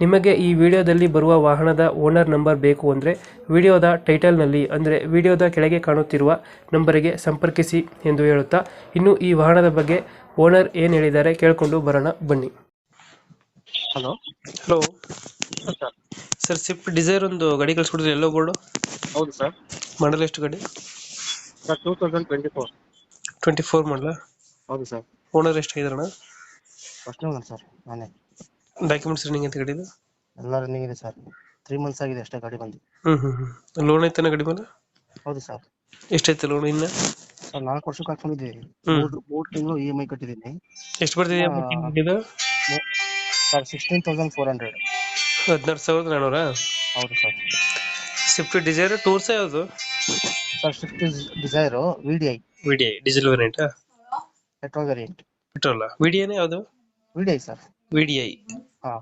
ನಿಮಗೆ ಈ ವಿಡಿಯೋದಲ್ಲಿ ಬರುವ ವಾಹನದ ಓನರ್ ನಂಬರ್ ಬೇಕು ಅಂದರೆ ವಿಡಿಯೋದ ಟೈಟಲ್ನಲ್ಲಿ ಅಂದರೆ ವಿಡಿಯೋದ ಕೆಳಗೆ ಕಾಣುತ್ತಿರುವ ನಂಬರಿಗೆ ಸಂಪರ್ಕಿಸಿ ಎಂದು ಹೇಳುತ್ತಾ ಇನ್ನು ಈ ವಾಹನದ ಬಗ್ಗೆ ಓನರ್ ಏನು ಹೇಳಿದ್ದಾರೆ ಕೇಳಿಕೊಂಡು ಬರೋಣ ಬನ್ನಿ. Hello. Hello. Sir. Sir Swift Dzire ಒಂದು ಗಾಡಿ ಕಳಿಸ್ಕೊಡಿದ್ರೆ ಎಲ್ಲೋ ಬೋರ್ಡು ಹೌದು ಸರ್. ಮಾಡಲ್ ಎಷ್ಟು ಗಾಡಿ? Sir two thousand twenty four twenty four ಮಾಡಲ? ಹೌದು ಸರ್. ಓನರ್ ಎಷ್ಟು ಫಸ್ಟ್ನೇ ಫಸ್ಟ್ ಸರ್ ನಾನೇ. ಡಾಕ್ಯುಮೆಂಟ್ಸ್ ರನ್ನಿಂಗ್ ಅಂತ ಗಾಡಿದು? ಎಲ್ಲ ರನ್ನಿಂಗ್ ಇದೆ ಸರ್ ತ್ರೀ ಮಂತ್ಸ್ ಆಗಿದೆ ಅಷ್ಟೇ ಗಾಡಿ ಬಂದು. ಹ್ಮ್ ಹ್ಞೂ ಲೋನ್ ಐತನ ಗಾಡಿ ಮೇಲೆ? ಹೌದು ಸರ್ ಎಷ್ಟೈತೆ ಲೋನ್ ಇನ್ನ? ಸರ್ ನಾಲ್ಕು ವರ್ಷಕ್ಕೆ ಹಾಕೊಂಡಿದ್ದೀವಿ ಹ್ಮ್. ಮೂರು ಮೂರು ತಿಂಗಳು ಇ ಎಂ ಐ ಕಟ್ಟಿದ್ದೀನಿ. ಎಷ್ಟು ಬರ್ತಿದೆ ಆ, ಇದು sir sixteen thousand four hundred ಹದಿನಾರು ಸಾವಿರದ ನಾನ್ನೂರ ಹೌದು ಸರ್ ಸ್ವಿಫ್ಟ್ ಡಿಸೈರ್ ಟೂರ್ಸ್ ಯಾವುದು? Sir Swift Dzire V D I V D I diesel variant petrol variant petrol V D ಐನೇ ಯಾವುದು? V D I sir V D I ಹಾಂ.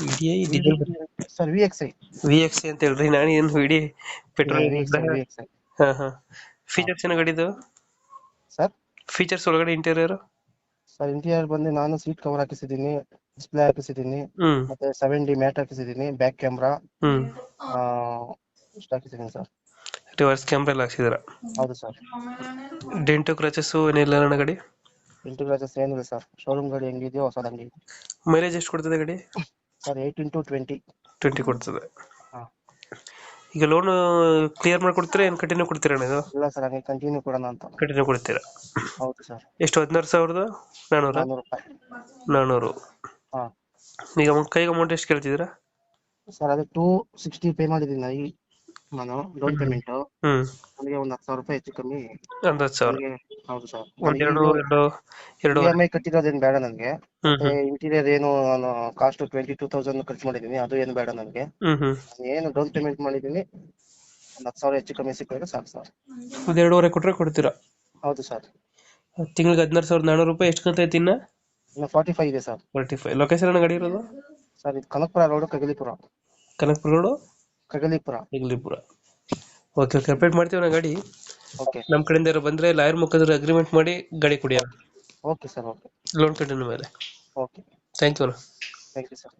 V D I diesel sir V X I V X ಅಂತ ಹೇಳ್ರಿ ನಾನು ಏನು VD petrol ಹಾ ಹಾ. Features ಏನೋ ಗಾಡಿದು ಸರ್? ಫೀಚರ್ಸ್ ಒಳಗಡೆ ಇಂಟೀರಿಯರ್ ಸರ್ ಇಂಟೀರಿಯರ್ ಬಂದು ನಾನು ಸೀಟ್ ಕವರ್ ಹಾಕಿಸಿದ್ದೀನಿ ಡಿಸ್ಪ್ಲೇ ಹಾಕಿಸಿದ್ದೀನಿ ಮತ್ತೆ ಸೆವೆನ್ ಡಿ ಮ್ಯಾಟ್ ಹಾಕಿಸಿದ್ದೀನಿ ಬ್ಯಾಕ್ ಕ್ಯಾಮ್ರಾ ಇಷ್ಟ ಹಾಕಿಸಿದ್ದೀನಿ ಸರ್. ರಿವರ್ಸ್ ಕ್ಯಾಮ್ರಾ ಎಲ್ಲ ಹಾಕ್ಸಿದಾರ ಹೌದು ಸರ್. ಡೆಂಟು ಕ್ರಚಸ್ಸು ಏನಿಲ್ಲ ನನ್ನ ಗಾಡಿ ಇಂಟಿಗ್ರೇಷನ್ಸ್ ಏನಿಲ್ಲ ಸರ್ ಶೋರೂಮ್ ಗಾಡಿ ಹೆಂಗಿದೆಯೋ ಹೊಸದು ಹಂಗೆ ಮೈಲೇಜ್ ಎಷ್ಟು ಕೊಡ್ತದೆ ಗಾಡಿ? Sir eight into twenty twenty ಕೊಡ್ತದೆ. ಹಾಂ. ಈಗ ಲೋನ್ ಕ್ಲಿಯರ್ ಮಾಡ್ಕೊಡ್ತೀರಾ ಏನು ಕಂಟಿನ್ಯೂ ಕೊಡ್ತೀರಾ ಅಣ್ಣ ಇದು? ಇಲ್ಲ ಸರ್ ಹಂಗೆ ಕಂಟಿನ್ಯೂ ಕೊಡೋಣ ಅಂತ. ಕಂಟಿನ್ಯೂ ಕೊಡ್ತೀರಾ? ಹೌದು ಸರ್ ಎಷ್ಟು ಹದಿನಾರು ಸಾವಿರದ? ನಾನ್ನೂರ ನಾನ್ನೂರು ರೂಪಾಯಿ. ನಾನ್ನೂರು ಹಾಂ. ಈಗ ಕೈಗೆ ಅಮೌಂಟ್ ಎಷ್ಟು ಕೇಳ್ತಿದ್ದೀರಾ? ಸರ್ ಅದೇ ಟೂ ಸಿಕ್ಸ್ಟಿ ಪೇ ಮಾಡಿದ್ದೀನಿ. ಈ ನಾನು ಡೌನ್ ಪೇಮೆಂಟ್ ಹ್ಮ್. ನನಗೆ ಒಂದು ಹತ್ತು ಸಾವಿರ ರೂಪಾಯಿ ಹೆಚ್ಚು ಕಮ್ಮಿ. ಒಂದು ಹತ್ತು ಸಾವಿರ. ನನಗೆ ಹೌದು ಸರ್. ಎರಡು ಎರಡು ಇ ಎಂ ಐ ಕಟ್ಟಿರೋದೇನು ಬೇಡ ನನಗೆ. ಹ್ಮ್ ಹ್ಮ್. ಇಂಟೀರಿಯರ್ ಏನು ನಾನು ಕಾಸ್ಟ್ ಟ್ವೆಂಟಿ ಟೂ ತೌಸಂಡ್ ಖರ್ಚು ಮಾಡಿದ್ದೀನಿ. ಅದು ಏನು ಬೇಡ ನನಗೆ. ಹ್ಮ್ ಹ್ಮ್. ಏನು ಡೌನ್ ಪೇಮೆಂಟ್ ಮಾಡಿದ್ದೀನಿ ಒಂದು ಹತ್ತು ಸಾವಿರ ಹೆಚ್ಚು ಕಮ್ಮಿ ಸಿಕ್ಕಿದ್ರೆ ಸಾಕು ಸರ್. ಒಂದ್ ಎರಡೂವರೆ ಕೊಟ್ರೆ ಕೊಡ್ತೀರಾ? ಹೌದು ಸರ್. ತಿಂಗಳಿಗೆ ಹದಿನಾರು ಸಾವಿರದ ನಾನೂರು ರೂಪಾಯಿ ಎಷ್ಟು ಕಂತ ಐತಿ ಇನ್ನ ಇನ್ನು ಫಾರ್ಟಿ ಫೈವ್ ಇದೆ ಸರ್. ಫಾರ್ಟಿ ಫೈವ್ ಲೊಕೇಶನ್ ಗಾಡಿ ಇರೋದು? ಸರ್ ಇದು ಕನಕಪುರ ರೋಡ್ ಕಗಲಿಪುರ. ಕನಕಪುರ ರೋಡು? ಕಗಲಿಪುರ. ಹೆಗ್ಲಿಪುರ ಓಕೆ ಓಕೆ ಅಪ್ಡೇಟ್ ಮಾಡ್ತೀವಿ ನಾ ಗಾಡಿ. ಓಕೆ ನಮ್ಮ ಕಡೆಯಿಂದ ಯಾರು ಬಂದ್ರೆ ಲಾಯರ್ ಮುಖಾಂತರ ಅಗ್ರಿಮೆಂಟ್ ಮಾಡಿ ಗಾಡಿ ಕೊಡಿ okay sir okay loan continue ಮೇಲೆ. Okay thank you thank you sir